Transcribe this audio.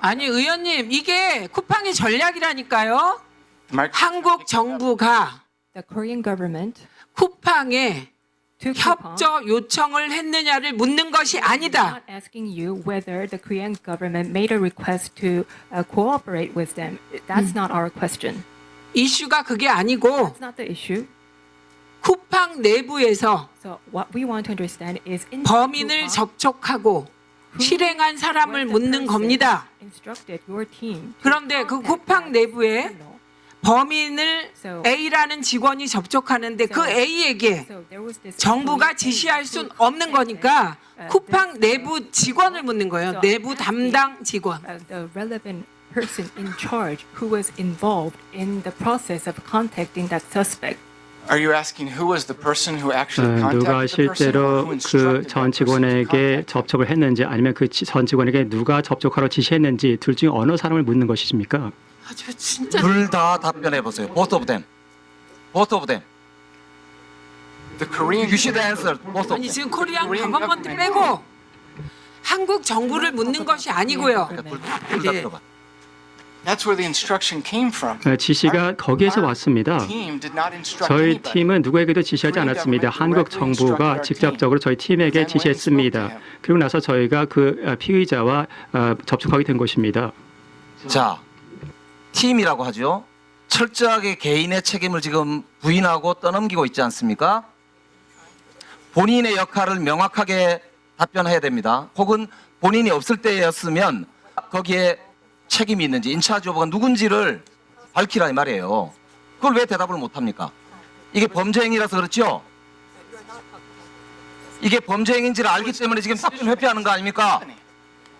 아니 의원님 이게 쿠팡의 전략이라니까요. 한국 정부가 The Korean government 쿠팡에 to Coupang 협조 요청을 했느냐를 묻는 것이 아니다. not asking you whether the Korean government made a request to uh, cooperate with them. That's not our question. 이슈가 그게 아니고 That's not the issue. 쿠팡 내부에서 So what we want to understand is in 범인을 Coupang, 접촉하고 실행한 사람을 묻는 겁니다. 그런데 그 쿠팡 내부에. 범인을 A라는 직원이 접촉하는데 그 A에게 정부가 지시할 순 없는 거니까 uh, 쿠팡 uh, 내부 직원을 묻는 거예요. 내부 담당 직원. uh, person in charge who was involved in the process of contacting that suspect. Are you asking who was the person who 어, actually 누가 contacted the person or 실제로 who 그 instructed 전 직원에게? 접촉을 했는지 아니면 그 전 직원에게 누가 접촉하러 지시했는지 둘 중에 어느 사람을 묻는 것이십니까? 아주 진짜 둘 다 답변해 보세요. Both of them. Both of them. The Korean You should answer both of 아니 them. 지금 코리안 government. 빼고 한국 정부를 묻는 것이 아니고요. 둘다 예. 들어봐. 지시가 거기에서 왔습니다. 저희. 팀은 누구에게도 지시하지 않았습니다. 한국 정부가 직접적으로 저희 팀에게 지시했습니다. 그리고 나서 저희가 그 어, 피의자와 어, 접촉하게 된 것입니다. 자, 팀이라고 하죠. 철저하게 개인의 책임을 지금 부인하고 떠넘기고 있지 않습니까? 본인의 역할을 명확하게 답변해야 됩니다. 혹은 본인이 없을 때였으면 거기에 책임이 있는지 인차지 오버가 누군지를 밝히라 이 말이에요. 그걸 왜 대답을 못 합니까? 이게 범죄 행위라서 그렇죠? 이게 범죄 행위인지를 알기 때문에 지금 답변 회피하는 거 아닙니까?